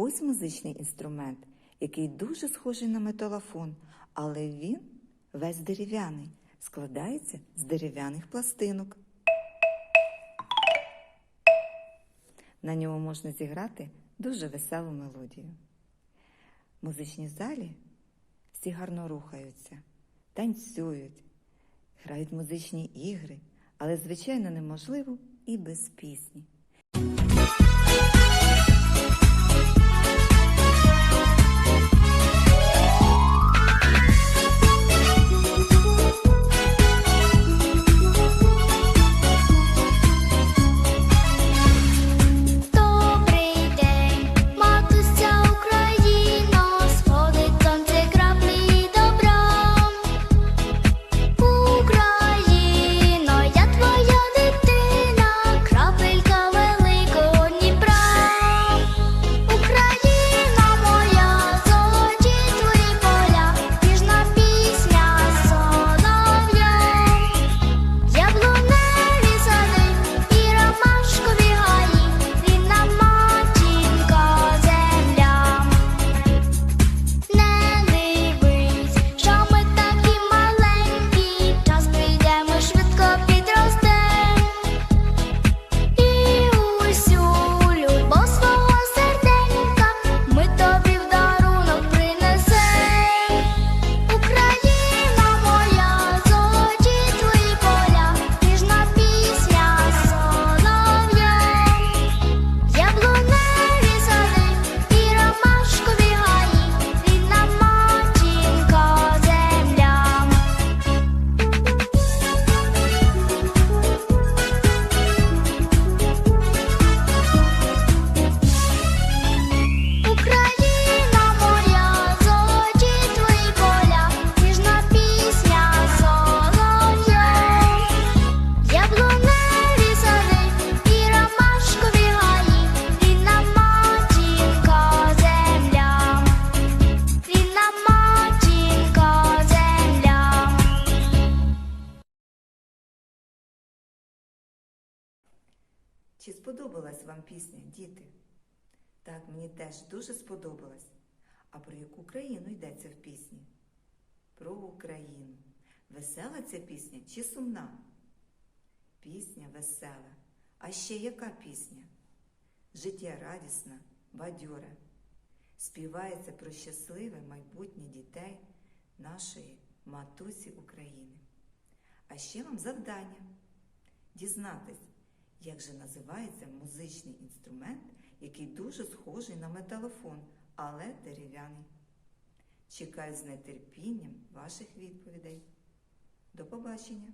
Ось музичний інструмент, який дуже схожий на металофон, але він весь дерев'яний, складається з дерев'яних пластинок. На ньому можна зіграти дуже веселу мелодію. В музичній залі всі гарно рухаються, танцюють, грають музичні ігри, але, звичайно, неможливо і без пісні. Чи сподобалась вам пісня, діти? Так, мені теж дуже сподобалась. А про яку країну йдеться в пісні? Про Україну. Весела ця пісня чи сумна? Пісня весела. А ще яка пісня? Життя радісна, бадьора. Співається про щасливе майбутнє дітей нашої матусі України. А ще вам завдання дізнатись, як же називається музичний інструмент, який дуже схожий на металофон, але дерев'яний. Чекаю з нетерпінням ваших відповідей. До побачення!